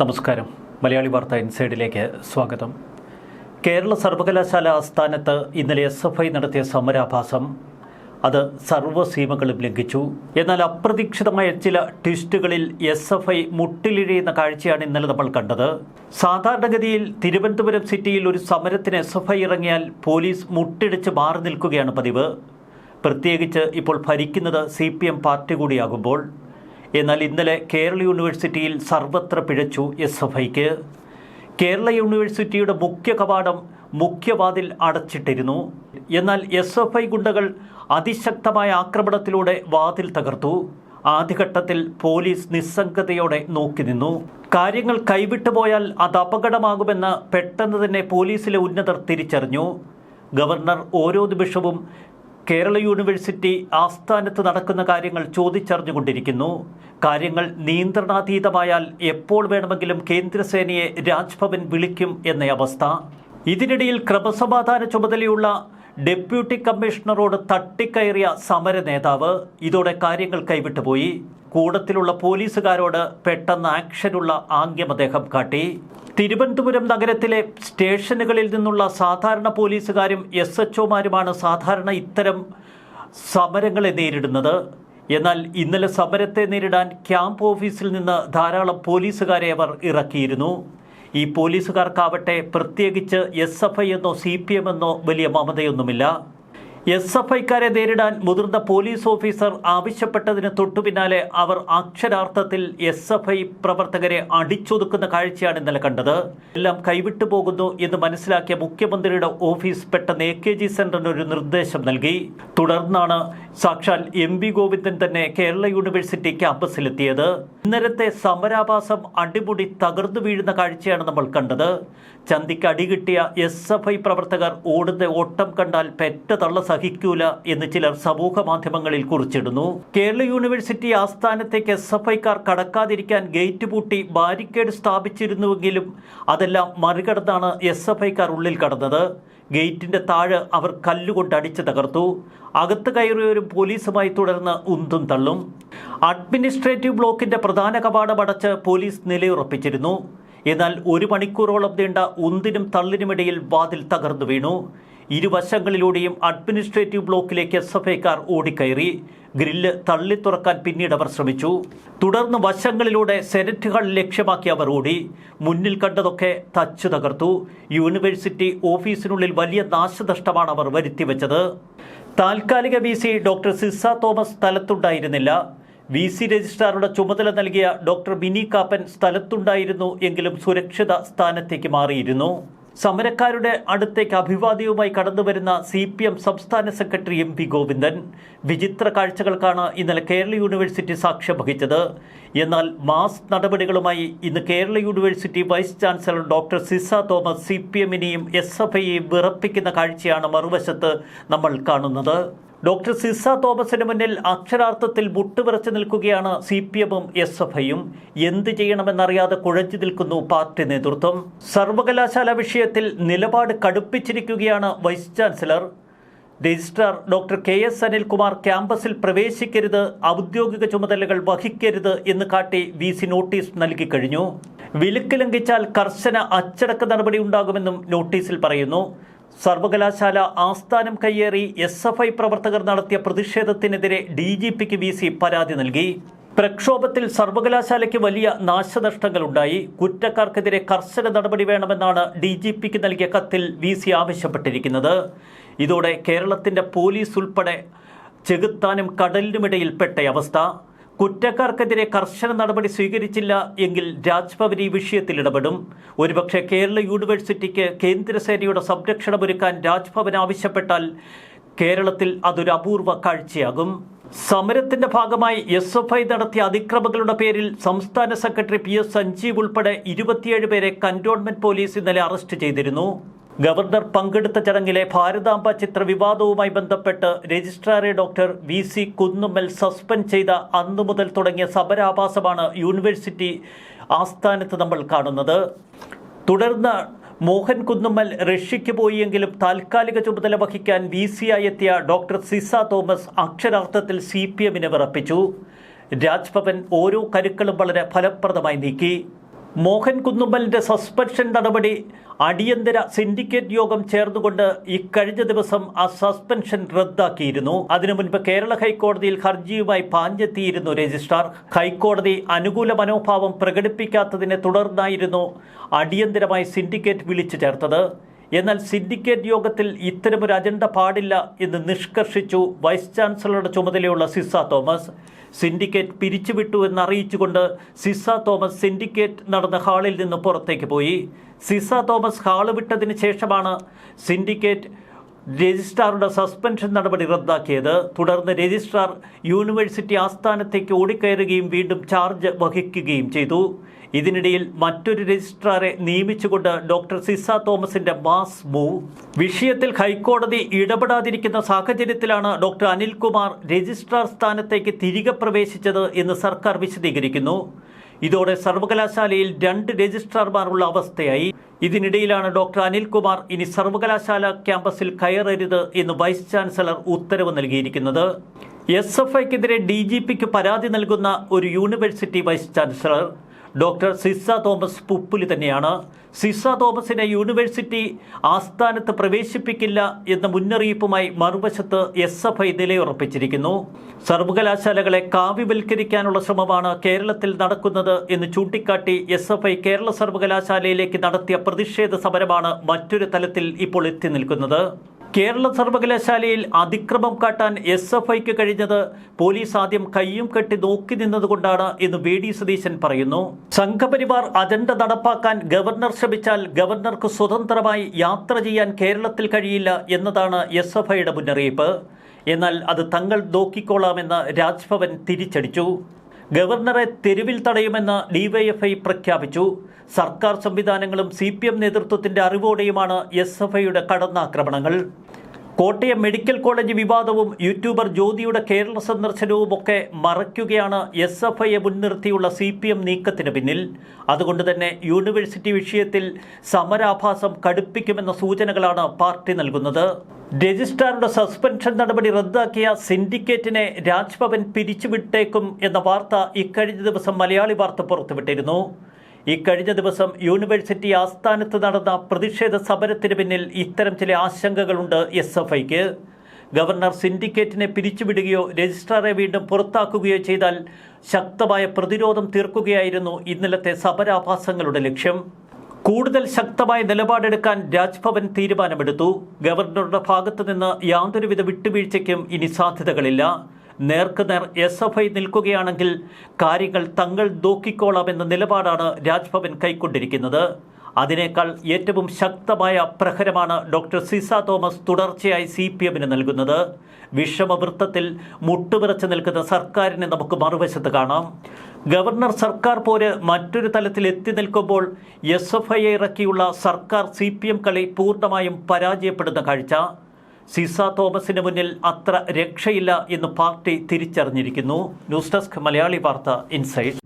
നമസ്കാരം. മലയാളി വാർത്ത ഇൻസൈഡിലേക്ക് സ്വാഗതം. കേരള സർവകലാശാല ആസ്ഥാനത്ത് ഇന്നലെ എസ് എഫ് ഐ നടത്തിയ സമരാഭാസം. അത് സർവസീമകളും ലംഘിച്ചു. എന്നാൽ അപ്രതീക്ഷിതമായ ചില ട്വിസ്റ്റുകളിൽ എസ് എഫ് ഐ മുട്ടിലിഴയുന്ന കാഴ്ചയാണ് ഇന്നലെ നമ്മൾ കണ്ടത്. സാധാരണഗതിയിൽ തിരുവനന്തപുരം സിറ്റിയിൽ ഒരു സമരത്തിന് എസ് എഫ് ഐ ഇറങ്ങിയാൽ പോലീസ് മുട്ടിടിച്ച് മാറി നിൽക്കുകയാണ് പതിവ്. പ്രത്യേകിച്ച് ഇപ്പോൾ ഭരിക്കുന്നത് സി പി എം പാർട്ടി കൂടിയാകുമ്പോൾ. എന്നാൽ ഇന്നലെ കേരള യൂണിവേഴ്സിറ്റിയിൽ സർവത്ര പിഴച്ചു എസ് എഫ് ഐക്ക്. കേരള യൂണിവേഴ്സിറ്റിയുടെ മുഖ്യ കവാടം മുഖ്യവാതിൽ അടച്ചിട്ടിരുന്നു. എന്നാൽ എസ് എഫ് ഐ ഗുണ്ടകൾ അതിശക്തമായ ആക്രമണത്തിലൂടെ വാതിൽ തകർത്തു. ആദ്യഘട്ടത്തിൽ പോലീസ് നിസ്സംഗതയോടെ നോക്കി നിന്നു. കാര്യങ്ങൾ കൈവിട്ടു പോയാൽ അത് അപകടമാകുമെന്ന് പെട്ടെന്ന് തന്നെ പോലീസിലെ ഉന്നതർ തിരിച്ചറിഞ്ഞു. ഗവർണർ ഓരോ നിമിഷവും കേരള യൂണിവേഴ്സിറ്റി ആസ്ഥാനത്ത് നടക്കുന്ന കാര്യങ്ങൾ ചോദിച്ചറിഞ്ഞുകൊണ്ടിരിക്കുന്നു. കാര്യങ്ങൾ നിയന്ത്രണാതീതമായാൽ എപ്പോൾ വേണമെങ്കിലും കേന്ദ്രസേനയെ രാജ്ഭവൻ വിളിക്കും എന്ന അവസ്ഥ. ഇതിനിടയിൽ ക്രമസമാധാന ചുമതലയുള്ള ഡെപ്യൂട്ടി കമ്മീഷണറോട് തട്ടിക്കയറിയ സമര നേതാവ് ഇതോടെ കാര്യങ്ങൾ കൈവിട്ടുപോയി. കൂടത്തിലുള്ള പോലീസുകാരോട് പെട്ടെന്ന് ആക്ഷനുള്ള ആംഗ്യം അദ്ദേഹം കാട്ടി. തിരുവനന്തപുരം നഗരത്തിലെ സ്റ്റേഷനുകളിൽ നിന്നുള്ള സാധാരണ പോലീസുകാരും എസ് എച്ച് ഒമാരുമാണ് സാധാരണ ഇത്തരം സമരങ്ങളെ നേരിടുന്നത്. എന്നാൽ ഇന്നലെ സമരത്തെ നേരിടാൻ ക്യാമ്പ് ഓഫീസിൽ നിന്ന് ധാരാളം പോലീസുകാരെ അവർ ഇറക്കിയിരുന്നു. ഈ പോലീസുകാർക്കാവട്ടെ പ്രത്യേകിച്ച് എസ് എഫ് ഐ എന്നോ സി പി എം എന്നോ വലിയ മമതയൊന്നുമില്ല. എസ് എഫ് ഐക്കാരെ നേരിടാൻ മുതിർന്ന പോലീസ് ഓഫീസർ ആവശ്യപ്പെട്ടതിന് തൊട്ടുപിന്നാലെ അവർ അക്ഷരാർത്ഥത്തിൽ എസ് എഫ് ഐ പ്രവർത്തകരെ അടിച്ചൊതുക്കുന്ന കാഴ്ചയാണ് ഇന്നലെ കണ്ടത്. എല്ലാം കൈവിട്ടു പോകുന്നു എന്ന് മനസ്സിലാക്കിയ മുഖ്യമന്ത്രിയുടെ ഓഫീസ് പെട്ടെന്ന് എ കെ ജി സെന്ററിന് ഒരു നിർദ്ദേശം നൽകി. തുടർന്നാണ് സാക്ഷാൽ എം വി ഗോവിന്ദൻ തന്നെ കേരള യൂണിവേഴ്സിറ്റി ക്യാമ്പസിലെത്തിയത്. ഇന്നലത്തെ സമരാഭാസം അടിമുടി തകർന്നു വീഴുന്ന കാഴ്ചയാണ് നമ്മൾ കണ്ടത്. ചന്തിക്ക് അടികിട്ടിയ എസ് എഫ് ഐ പ്രവർത്തകർ ഓടുന്ന ഓട്ടം കണ്ടാൽ പെറ്റ തള്ള സഹിക്കൂല എന്ന് ചിലർ സമൂഹ മാധ്യമങ്ങളിൽ കുറിച്ചിടുന്നു. കേരള യൂണിവേഴ്സിറ്റി ആസ്ഥാനത്തേക്ക് എസ് എഫ് ഐക്കാർ കടക്കാതിരിക്കാൻ ഗേറ്റ് പൂട്ടി ബാരിക്കേഡ് സ്ഥാപിച്ചിരുന്നുവെങ്കിലും അതെല്ലാം മറികടന്നാണ് എസ് എഫ് ഐക്കാർ ഉള്ളിൽ കടന്നത്. ഗേറ്റിന്റെ താഴെ അവർ കല്ലുകൊണ്ട് അടിച്ചു തകർത്തു. അകത്ത് കയറിയവരും പോലീസുമായി തുടർന്ന് ഉന്തും തള്ളും. അഡ്മിനിസ്ട്രേറ്റീവ് ബ്ലോക്കിന്റെ പ്രധാന കവാടം അടച്ച് പോലീസ് നിലയുറപ്പിച്ചിരുന്നു. എന്നാൽ ഒരു മണിക്കൂറോളം നീണ്ട ഉന്തിനും തള്ളിനുമിടയിൽ വാതിൽ തകർന്നു വീണു. ഇരുവശങ്ങളിലൂടെയും അഡ്മിനിസ്ട്രേറ്റീവ് ബ്ലോക്കിലേക്ക് എസ് എഫ് ഐക്കാർ ഓടിക്കയറി. ഗ്രില്ല് തള്ളി തുറക്കാൻ പിന്നീട് അവർ ശ്രമിച്ചു. തുടർന്ന് വശങ്ങളിലൂടെ സെനറ്റുകൾ ലക്ഷ്യമാക്കി അവർ ഓടി. മുന്നിൽ കണ്ടതൊക്കെ തച്ചു തകർത്തു. യൂണിവേഴ്സിറ്റി ഓഫീസിനുള്ളിൽ വലിയ നാശനഷ്ടമാണ് അവർ വരുത്തിവെച്ചത്. താൽക്കാലിക V C doctor Sisa Thomas സ്ഥലത്തുണ്ടായിരുന്നില്ല. V C രജിസ്ട്രാറുടെ ചുമതല നൽകിയ ഡോക്ടർ ബിനി കാപ്പൻ സ്ഥലത്തുണ്ടായിരുന്നു എങ്കിലും സുരക്ഷിത സ്ഥാനത്തേക്ക് മാറിയിരുന്നു. സമരക്കാരുടെ അടുത്തേക്ക് അഭിവാദ്യവുമായി കടന്നുവരുന്ന സി പി എം സംസ്ഥാന സെക്രട്ടറി എം പി ഗോവിന്ദൻ വിചിത്ര കാഴ്ചകൾക്കാണ് ഇന്നലെ കേരള യൂണിവേഴ്സിറ്റി സാക്ഷ്യം വഹിച്ചത്. എന്നാൽ മാസ് നടപടികളുമായി ഇന്ന് Kerala university vice chancellor doctor Sisa Thomas C P എമ്മിനെയും S F ഐയെയും വിറപ്പിക്കുന്ന കാഴ്ചയാണ് മറുവശത്ത് നമ്മൾ കാണുന്നത്. ഡോക്ടർ സിസ തോമസിന് മുന്നിൽ അക്ഷരാർത്ഥത്തിൽ മുട്ടുവിറച്ചു നിൽക്കുകയാണ് സി പി എമ്മും എസ് എഫ് ഐയും എന്ത് ചെയ്യണമെന്നറിയാതെ കുഴഞ്ഞു നിൽക്കുന്നു പാർട്ടി നേതൃത്വം. സർവകലാശാല വിഷയത്തിൽ നിലപാട് കടുപ്പിച്ചിരിക്കുകയാണ് vice chancellor. Registrar doctor K S Anilkumar ക്യാമ്പസിൽ പ്രവേശിക്കരുത് ഔദ്യോഗിക ചുമതലകൾ വഹിക്കരുത് എന്ന് കാട്ടി വി സി നോട്ടീസ് നൽകി കഴിഞ്ഞു. വിലക്ക് ലംഘിച്ചാൽ കർശന അച്ചടക്ക നടപടി ഉണ്ടാകുമെന്നും നോട്ടീസിൽ പറയുന്നു. സർവകലാശാല ആസ്ഥാനം കയ്യേറി എസ് എഫ് ഐ പ്രവർത്തകർ നടത്തിയ പ്രതിഷേധത്തിനെതിരെ ഡി ജി പിക്ക് വി സി പരാതി നൽകി. പ്രക്ഷോഭത്തിൽ സർവകലാശാലയ്ക്ക് വലിയ നാശനഷ്ടങ്ങളുണ്ടായി. കുറ്റക്കാർക്കെതിരെ കർശന നടപടി വേണമെന്നാണ് ഡി ജി പിക്ക് നൽകിയ കത്തിൽ വി സി ആവശ്യപ്പെട്ടിരിക്കുന്നത്. ഇതോടെ കേരളത്തിന്റെ പോലീസ് ഉൾപ്പെടെ ചെകുത്താനും കടലിനുമിടയിൽപ്പെട്ട അവസ്ഥ. കുറ്റക്കാർക്കെതിരെ കർശന നടപടി സ്വീകരിച്ചില്ല എങ്കിൽ രാജ്ഭവൻ ഈ വിഷയത്തിൽ ഇടപെടും. ഒരുപക്ഷെ കേരള യൂണിവേഴ്സിറ്റിക്ക് കേന്ദ്രസേനയുടെ സംരക്ഷണമൊരുക്കാൻ രാജ്ഭവൻ ആവശ്യപ്പെട്ടാൽ കേരളത്തിൽ അതൊരു അപൂർവ കാഴ്ചയാകും. സമരത്തിന്റെ ഭാഗമായി എസ് എഫ് ഐ നടത്തിയ അതിക്രമങ്ങളുടെ പേരിൽ സംസ്ഥാന സെക്രട്ടറി പി എസ് സഞ്ജീവ് ഉൾപ്പെടെ ഇരുപത്തിയേഴ് പേരെ കന്റോൺമെന്റ് പോലീസ് ഇന്നലെ അറസ്റ്റ് ചെയ്തിരുന്നു. ഗവർണർ പങ്കെടുത്ത ചടങ്ങിലെ ഭാരതാംബ ചിത്ര വിവാദവുമായി ബന്ധപ്പെട്ട് രജിസ്ട്രാറെ doctor V C Kunnummal suspend ചെയ്ത അന്നു മുതൽ തുടങ്ങിയ സമരാഭാസമാണ് യൂണിവേഴ്സിറ്റി ആസ്ഥാനത്ത് നമ്മൾ കാണുന്നത്. തുടർന്ന് മോഹൻ കുന്നുമ്മൽ റഷ്യയ്ക്ക് പോയെങ്കിലും താൽക്കാലിക ചുമതല വഹിക്കാൻ വി സിയായി എത്തിയ ഡോക്ടർ സിസ തോമസ് അക്ഷരാർത്ഥത്തിൽ സി പി എമ്മിനെ വിറപ്പിച്ചു. രാജ്ഭവൻ ഓരോ കരുക്കളും വളരെ ഫലപ്രദമായി നീക്കി. മോഹൻ കുന്നുമ്മലിന്റെ സസ്പെൻഷൻ നടപടി അടിയന്തര സിൻഡിക്കേറ്റ് യോഗം ചേർന്നുകൊണ്ട് ഇക്കഴിഞ്ഞ ദിവസം ആ സസ്പെൻഷൻ റദ്ദാക്കിയിരുന്നു. അതിനു മുൻപ് കേരള ഹൈക്കോടതിയിൽ ഹർജിയുമായി പാഞ്ഞെത്തിയിരുന്നു രജിസ്ട്രാർ. ഹൈക്കോടതി അനുകൂല മനോഭാവം പ്രകടിപ്പിക്കാത്തതിനെ തുടർന്നായിരുന്നു അടിയന്തരമായി സിൻഡിക്കേറ്റ് വിളിച്ചു ചേർത്തത്. എന്നാൽ സിൻഡിക്കേറ്റ് യോഗത്തിൽ ഇത്തരമൊരു അജണ്ട പാടില്ല എന്ന് നിഷ്കർഷിച്ചു വൈസ് ചാൻസലറുടെ ചുമതലയുള്ള സിസ തോമസ്. സിൻഡിക്കേറ്റ് പിരിച്ചുവിട്ടു എന്നറിയിച്ചുകൊണ്ട് സിസ തോമസ് സിൻഡിക്കേറ്റ് നടന്ന ഹാളിൽ നിന്ന് പുറത്തേക്ക് പോയി. സിസ തോമസ് ഹാൾ വിട്ടതിന് ശേഷമാണ് സിൻഡിക്കേറ്റ് രജിസ്ട്രാറുടെ സസ്പെൻഷൻ നടപടി റദ്ദാക്കിയത്. തുടർന്ന് രജിസ്ട്രാർ യൂണിവേഴ്സിറ്റി ആസ്ഥാനത്തേക്ക് ഓടിക്കയറുകയും വീണ്ടും ചാർജ് വഹിക്കുകയും ചെയ്തു. ഇതിനിടയിൽ മറ്റൊരു രജിസ്ട്രാറെ നിയമിച്ചുകൊണ്ട് ഡോക്ടർ സിസ തോമസിന്റെ മാസ് മൂവ്. വിഷയത്തിൽ ഹൈക്കോടതി ഇടപെടാതിരിക്കുന്ന സാഹചര്യത്തിലാണ് ഡോക്ടർ അനിൽകുമാർ രജിസ്ട്രാർ സ്ഥാനത്തേക്ക് തിരികെ പ്രവേശിച്ചത് എന്ന് സർക്കാർ വിശദീകരിക്കുന്നു. ഇതോടെ സർവകലാശാലയിൽ രണ്ട് രജിസ്ട്രാർമാരുള്ള അവസ്ഥയായി. ഇതിനിടയിലാണ് ഡോക്ടർ അനിൽകുമാർ ഇനി സർവകലാശാല ക്യാമ്പസിൽ കയറരുത് എന്ന് വൈസ് ചാൻസലർ ഉത്തരവ് നൽകിയിരിക്കുന്നത്. എസ് എഫ് ഐക്കെതിരെ ഡി ജി പിക്ക് പരാതി നൽകുന്ന ഒരു university vice chancellor. Doctor Ciza Thomas പുപ്പുലി തന്നെയാണ്. സിസ തോമസിനെ യൂണിവേഴ്സിറ്റി ആസ്ഥാനത്ത് പ്രവേശിപ്പിക്കില്ല എന്ന മുന്നറിയിപ്പുമായി മറുവശത്ത് എസ് എഫ് ഐ നിലയുറപ്പിച്ചിരിക്കുന്നു. സർവകലാശാലകളെ കാവ്യവൽക്കരിക്കാനുള്ള ശ്രമമാണ് കേരളത്തിൽ നടക്കുന്നത് എന്ന് ചൂണ്ടിക്കാട്ടി എസ് എഫ് ഐ കേരള സർവകലാശാലയിലേക്ക് നടത്തിയ പ്രതിഷേധ സമരമാണ് മറ്റൊരു തലത്തിൽ ഇപ്പോൾ എത്തി നിൽക്കുന്നത്. കേരള സർവകലാശാലയിൽ അതിക്രമം കാട്ടാൻ എസ് എഫ് ഐക്ക് കഴിഞ്ഞത് പോലീസ് ആദ്യം കയ്യും കെട്ടി നോക്കി നിന്നതുകൊണ്ടാണ് എന്ന് വി ഡി സതീശൻ പറയുന്നു. സംഘപരിവാർ അജണ്ട നടപ്പാക്കാൻ ഗവർണർ ശ്രമിച്ചാൽ ഗവർണർക്ക് സ്വതന്ത്രമായി യാത്ര ചെയ്യാൻ കേരളത്തിൽ കഴിയില്ല എന്നതാണ് എസ് എഫ് ഐയുടെ മുന്നറിയിപ്പ്. എന്നാൽ അത് തങ്ങൾ നോക്കിക്കോളാമെന്ന് രാജ്ഭവൻ തിരിച്ചടിച്ചു. ഗവർണറെ തെരുവിൽ തടയുമെന്ന് ഡിവൈഎഫ്ഐ പ്രഖ്യാപിച്ചു. സർക്കാർ സംവിധാനങ്ങളും സി പി എം നേതൃത്വത്തിന്റെ അറിവോടെയുമാണ് എസ് എഫ് ഐയുടെ കടന്നാക്രമണങ്ങൾ. കോട്ടയം മെഡിക്കൽ കോളേജ് വിവാദവും യൂട്യൂബർ ജ്യോതിയുടെ കേരള സന്ദർശനവും ഒക്കെ മറയ്ക്കുകയാണ് എസ് എഫ് ഐയെ മുൻനിർത്തിയുള്ള സി പി എം നീക്കത്തിന് പിന്നിൽ. അതുകൊണ്ട് തന്നെ യൂണിവേഴ്സിറ്റി വിഷയത്തിൽ സമരാഭാസം കടുപ്പിക്കുമെന്ന സൂചനകളാണ് പാർട്ടി നൽകുന്നത്. രജിസ്ട്രാറുടെ സസ്പെൻഷൻ നടപടി റദ്ദാക്കിയ സിൻഡിക്കേറ്റിനെ രാജ്ഭവൻ പിരിച്ചുവിട്ടേക്കും എന്ന വാർത്ത ഇക്കഴിഞ്ഞ ദിവസം മലയാളി വാർത്ത പുറത്തുവിട്ടിരുന്നു. ഇക്കഴിഞ്ഞ ദിവസം യൂണിവേഴ്സിറ്റി ആസ്ഥാനത്ത് നടന്ന പ്രതിഷേധ സമരത്തിന് പിന്നിൽ ഇത്തരം ചില ആശങ്കകളുണ്ട് എസ് എഫ് ഐക്ക്. ഗവർണർ സിൻഡിക്കേറ്റിനെ പിരിച്ചുവിടുകയോ രജിസ്ട്രാറെ വീണ്ടും പുറത്താക്കുകയോ ചെയ്താൽ ശക്തമായ പ്രതിരോധം തീർക്കുകയായിരുന്നു ഇന്നലത്തെ സമരാഭാസങ്ങളുടെ ലക്ഷ്യം. കൂടുതൽ ശക്തമായ നിലപാടെടുക്കാൻ രാജ്ഭവൻ തീരുമാനമെടുത്തു. ഗവർണറുടെ ഭാഗത്തു നിന്ന് യാതൊരുവിധ വിട്ടുവീഴ്ചയ്ക്കും ഇനി സാധ്യതകളില്ല. നേർക്കുനേർ എസ് എഫ് ഐ നിൽക്കുകയാണെങ്കിൽ കാര്യങ്ങൾ തങ്ങൾ നോക്കിക്കോളാമെന്ന നിലപാടാണ് രാജ്ഭവൻ കൈക്കൊണ്ടിരിക്കുന്നത്. അതിനേക്കാൾ ഏറ്റവും ശക്തമായ പ്രഹരമാണ് ഡോക്ടർ സിസ തോമസ് തുടർച്ചയായി സി പി എമ്മിന് നൽകുന്നത്. വിഷമവൃത്തത്തിൽ മുട്ടുവിറച്ച് നിൽക്കുന്ന സർക്കാരിനെ നമുക്ക് മറുവശത്ത് കാണാം. ഗവർണർ സർക്കാർ പോര് മറ്റൊരു തലത്തിൽ എത്തി നിൽക്കുമ്പോൾ എസ് എഫ് ഐ ഇറക്കിയുള്ള സർക്കാർ സി പി എം കളി പൂർണമായും പരാജയപ്പെടുന്ന കാഴ്ച. സിസ തോമസിന് മുന്നിൽ അത്ര രക്ഷയില്ല എന്ന് party തിരിച്ചറിഞ്ഞിരിക്കുന്നു. News desk Malayali Vartha inside